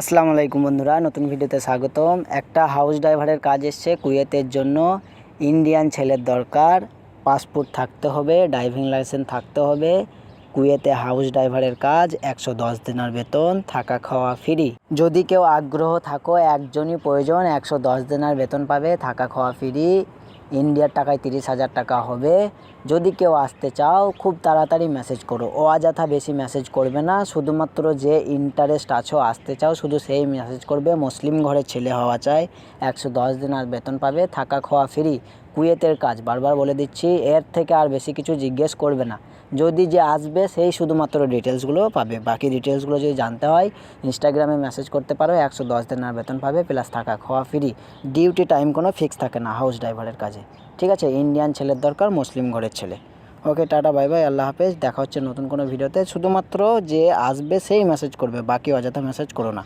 আসসালামু আলাইকুম বন্ধুরা, নতুন ভিডিওতে স্বাগতম। একটা হাউস ড্রাইভারের কাজ এসছে কুয়েতের জন্য। ইন্ডিয়ান ছেলের দরকার পাসপোর্ট থাকতে হবে ড্রাইভিং লাইসেন্স থাকতে হবে। কুয়েতে হাউস ড্রাইভারের কাজ, একশো দশ দিনের বেতন, থাকা খাওয়া ফ্রি যদি কেউ আগ্রহ থাকো, একজনই প্রয়োজন, একশো দশ দিনের বেতন পাবে, থাকা খাওয়া ফ্রি ইন্ডিয়ার টাকায় তিরিশ হাজার টাকা হবে। যদি কেউ আসতে চাও, খুব তাড়াতাড়ি মেসেজ করো। অযথা বেশি মেসেজ করবে না। শুধুমাত্র যে ইন্টারেস্ট আছো, আসতে চাও, শুধু সেই মেসেজ করবে। মুসলিম ঘরের ছেলে হওয়া চায় একশো দশ দিন আর বেতন পাবে। থাকা খাওয়া ফ্রি কুয়েতের কাজ বারবার বলে দিচ্ছি, এর থেকে আর বেশি কিছু জিজ্ঞেস করবে না। যদি যে আসবে, সেই শুধুমাত্র ডিটেলসগুলো পাবে। বাকি ডিটেলসগুলো যদি জানতে হয়, ইনস্টাগ্রামে মেসেজ করতে পারো, একশো দশ দিনের বেতন পাবে, প্লাস থাকা খাওয়া ফ্রি ডিউটি টাইম কোনো ফিক্স থাকে না হাউস ড্রাইভারের কাজে। ঠিক আছে? ইন্ডিয়ান ছেলের দরকার, মুসলিম ঘরের ছেলে। ওকে টাটা বাই বাই আল্লাহ হাফেজ। দেখা হচ্ছে নতুন কোনো ভিডিওতে শুধুমাত্র যে আসবে, সেই মেসেজ করবে। বাকি অযথা মেসেজ করো না।